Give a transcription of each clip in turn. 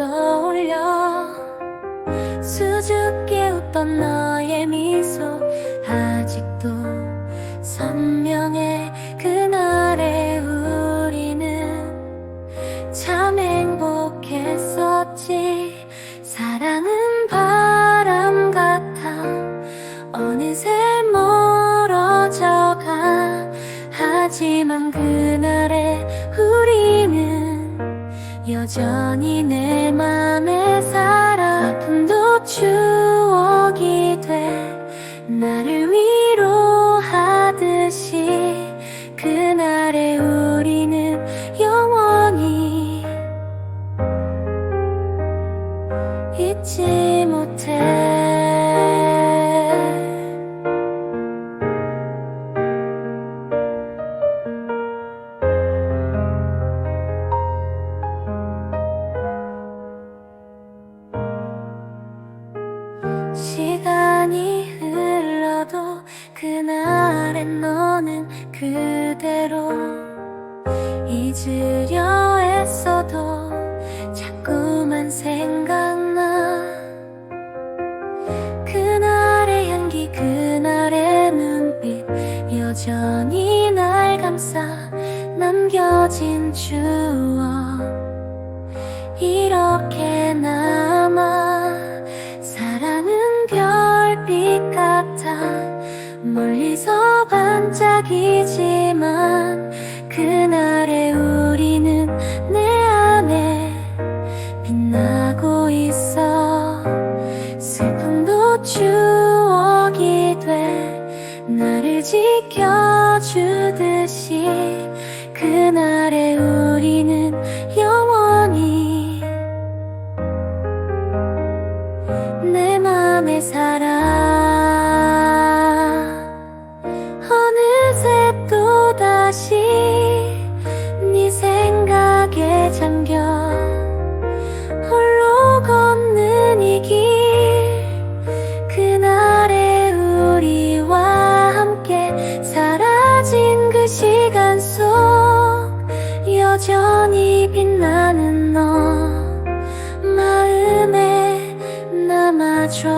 떠올려 수줍게 웃던 너의 미소. 아직도 선명해 그날의 우리는 참 행복했었지 잊지 못해. 시간이 흘러도 그날의 너는 그대로 잊으려 여전히 날 감싸 남겨진 추억. 이렇게 남아 사랑은 별빛 같아. 멀리서 반짝이지만 그날의 우리는 내 안에 빛나고 있어. 슬픔도 추억이 돼. 나를 지켜 주듯이 그날의 우리는 영원히 내 맘에 살아 시간 속 여전히 빛나는 너 마음에 남아줘.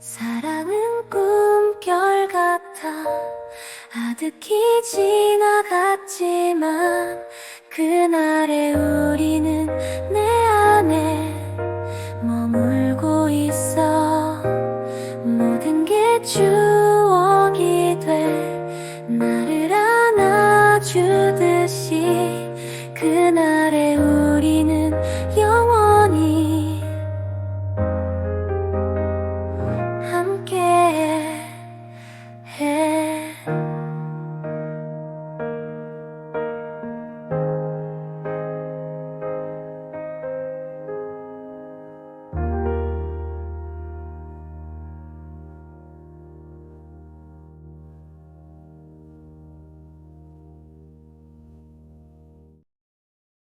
사랑은 꿈결 같아 아득히 지나갔지만 그날의 우